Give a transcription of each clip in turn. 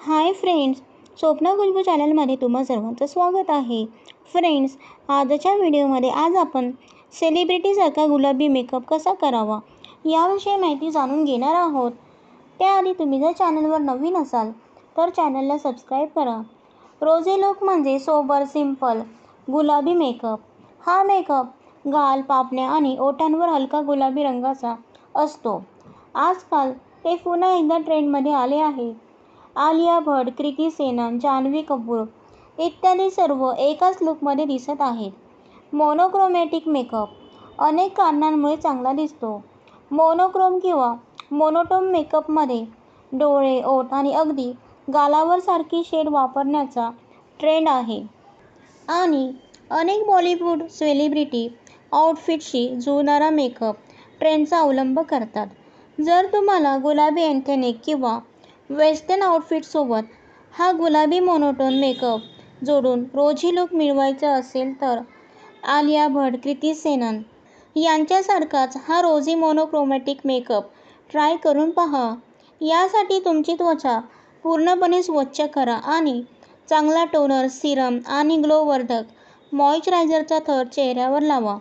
Hi friends स्वप्न खुशबू चॅनलमध्ये तुम्हा सर्वांचं स्वागत आहे. फ्रेंड्स आजच्या व्हिडिओमध्ये आज आपण सेलिब्रिटीसारखा गुलाबी मेकअप कसा करावा याविषयी माहिती जाणून घेणार आहोत. त्याआधी तुम्ही जर चॅनलवर नवीन असाल तर चॅनलला सबस्क्राईब करा. रोजे लुक म्हणजे सोबर सिंपल गुलाबी मेकअप. हा मेकअप गाल पापण्या आणि ओठांवर हलका गुलाबी रंगाचा असतो. आजकाल ते पुन्हा एकदा ट्रेंडमध्ये आले आहे. आलिया भट कृती सेनन जान्हवी कपूर इत्यादी सर्व एकाच लुकमध्ये दिसत आहेत. मोनोक्रोमॅटिक मेकअप अनेक कारणांमुळे चांगला दिसतो. मोनोक्रोम किंवा मोनोटोम मेकअपमध्ये डोळे ओठ आणि अगदी गालावर सारखी शेड वापरण्याचा ट्रेंड आहे. आणि अनेक बॉलिवूड सेलिब्रिटी आउटफिटशी जुळणारा मेकअप ट्रेंडचा अवलंब करतात. जर तुम्हाला गुलाबी अँथेनिक किंवा वेस्टर्न आउटफिटसोबत हा गुलाबी मोनोटोन मेकअप जोडून रोजी लुक मिळवायचा असेल तर आलिया भट कृती सेनन यांच्यासारखाच हा रोजी मोनोक्रोमॅटिक मेकअप ट्राय करून पहा. यासाठी तुमची त्वचा पूर्णपणे स्वच्छ करा आणि चांगला टोनर सिरम आणि ग्लोवर्धक मॉइश्चरायझरचा थर चेहऱ्यावर लावा.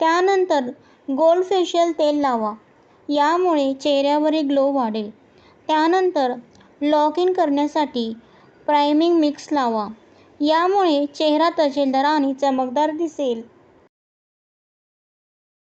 त्यानंतर गोल्ड फेशियल तेल लावा. यामुळे चेहऱ्यावरील ग्लो वाढेल. त्यानंतर लॉग इन करण्यासाठी प्राइमिंग मिक्स लावा. यामुळे चेहरा तजेलदार आणि चमकदार दिसेल.